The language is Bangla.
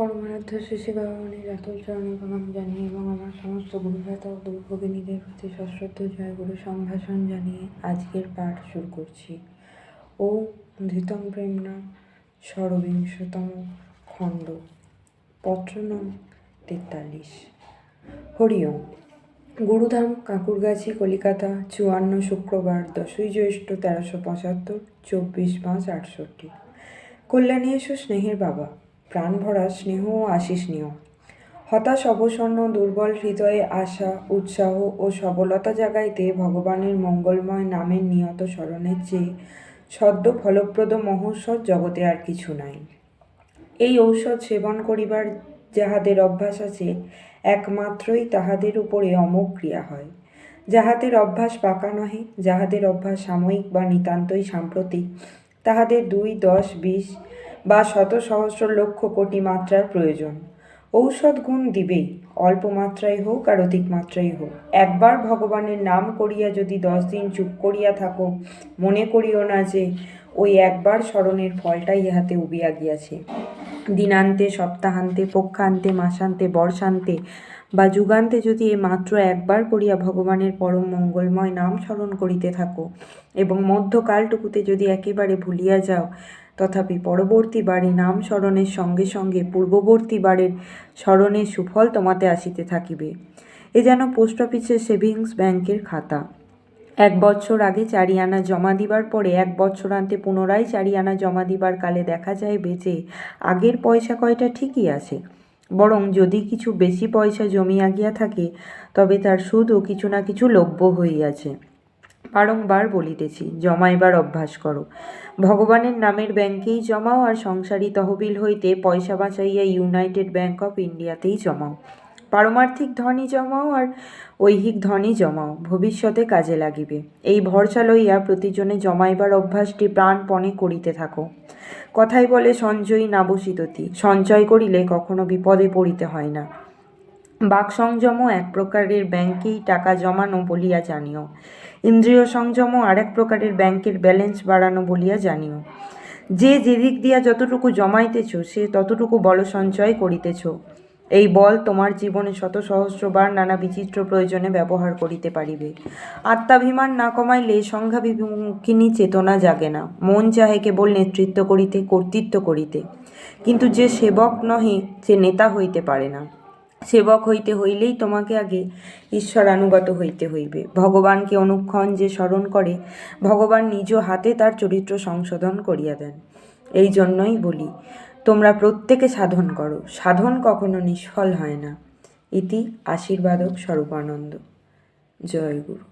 পরমারাধ্য শিশি ভগবানের রাতুল চরণে প্রণাম জানিয়ে এবং আমার সমস্ত গুরুভ্রাতা ও গুরুভগিনীদের প্রতি সশ্রদ্ধ জয়গুরু সম্ভাষণ জানিয়ে আজকের পাঠ শুরু করছি। ও ধৃতম প্রেমনা ষড়বিংশতম খণ্ড, পত্র নং তেতাল্লিশ। হরি ওম। গুরুধাম কাকুরগাছি কলিকাতা চুয়ান্ন শুক্রবার দশই জ্যৈষ্ঠ তেরোশো পঁচাত্তর, চব্বিশ পাঁচ আটষট্টি। কল্যাণী এসো স্নেহের বাবা। প্রাণ ভরা স্নেহ ও আশিস নিও। হতাশ, অবসন্ন, দুর্বল হৃদয়ে আশা, উৎসাহ ও সবলতা জাগাইতে ভগবানের মঙ্গলময় নামের নিয়ত স্মরণের চেয়ে সদ্য ফলপ্রদ মহৌষধ জগতে আর কিছু নাই। এই ঔষধ সেবন করিবার যাহাদের অভ্যাস আছে, একমাত্রই তাহাদের উপরে অমোক ক্রিয়া হয়। যাহাদের অভ্যাস পাকা নহে, যাহাদের অভ্যাস সাময়িক বা নিতান্তই সাম্প্রতিক, তাহাদের দুই, দশ, বিশ বা শত সহস্র লক্ষ কোটি মাত্রার প্রয়োজন। ঔষধ গুণ দিবেই, অল্প মাত্রায় হোক আর অধিক মাত্রায় হোক। একবার ভগবানের নাম করিয়া যদি দশ দিন চুপ করিয়া থাকো, মনে করিও না যে ওই একবার স্মরণের ফলটাই ইহাতে উবিয়া গিয়াছে। দিনান্তে, সপ্তাহান্তে, পক্ষান্তে, মাসান্তে, বর্ষান্তে বা যুগান্তে যদি এ মাত্র একবার করিয়া ভগবানের পরম মঙ্গলময় নাম স্মরণ করিতে থাকো এবং মধ্যকালটুকুতে যদি একেবারে ভুলিয়া যাও তথাপি পরবর্তী বারে নাম স্মরণের সঙ্গে সঙ্গে পূর্ববর্তী বারের স্মরণের সুফল তোমাতে আসিতে থাকিবে। এ যেন পোস্ট অফিসের সেভিংস ব্যাংকের খাতা। এক বছর আগে চারি আনা জমা দিবার পরে এক বছরান্তে পুনরায় চারি আনা জমা দিবার কালে দেখা যায় বেচে আগের পয়সা কয়টা ঠিকই আছে। বরং যদি কিছু বেশি পয়সা জমিয়া গিয়া থাকে, তবে তার সুদও কিছু না কিছু লভ্য হইয়াছে। বারংবার বলিতেছি, জমাইবার অভ্যাস করো। ভগবানের নামের ব্যাংকেই জমাও আর সংসারী তহবিল হইতে পয়সা বাঁচাইয়া ইউনাইটেড ব্যাংক অফ ইন্ডিয়াতেই জমাও। পারমার্থিক ধনই জমাও আর ঐহিক ধনই জমাও, ভবিষ্যতে কাজে লাগিবে। এই ভরসা লইয়া প্রতিজনে জমাইবার অভ্যাসটি প্রাণপণে করিতে থাকো। কথাই বলে সঞ্চয়ী নাবসিততি, সঞ্চয় করিলে কখনো বিপদে পড়িতে হয় না। বাক সংযমও এক প্রকারের ব্যাংকেই টাকা জমানো বলিয়া জানিও। ইন্দ্রিয় সংযমও আরেক প্রকারের ব্যাংকের ব্যালেন্স বাড়ানো বলিয়া জানিও। যে যেদিক দিয়া যতটুকু জমাইতেছ, সে ততটুকু বল সঞ্চয় করিতেছ। এই বল তোমার জীবনে শত সহস্রবার নানা বিচিত্র প্রয়োজনে ব্যবহার করিতে পারিবে। আত্মাভিমান না কমাইলে সংজ্ঞাভিমুখিনী চেতনা জাগে না। মন চাহে কেবল নেতৃত্ব করিতে, কর্তৃত্ব করিতে। কিন্তু যে সেবক নহে, সে নেতা হইতে পারে না। সেবক হইতে হইলেই তোমাকে আগে ঈশ্বরানুগত হইতে হইবে। ভগবানকে অনুক্ষণ যে স্মরণ করে, ভগবান নিজ হাতে তার চরিত্র সংশোধন করিয়া দেন। এই জন্যই বলি, তোমরা প্রত্যেকে সাধন করো। সাধন কখনো নিষ্ফল হয় না। ইতি আশীর্বাদক স্বরূপানন্দ। জয় গুরু।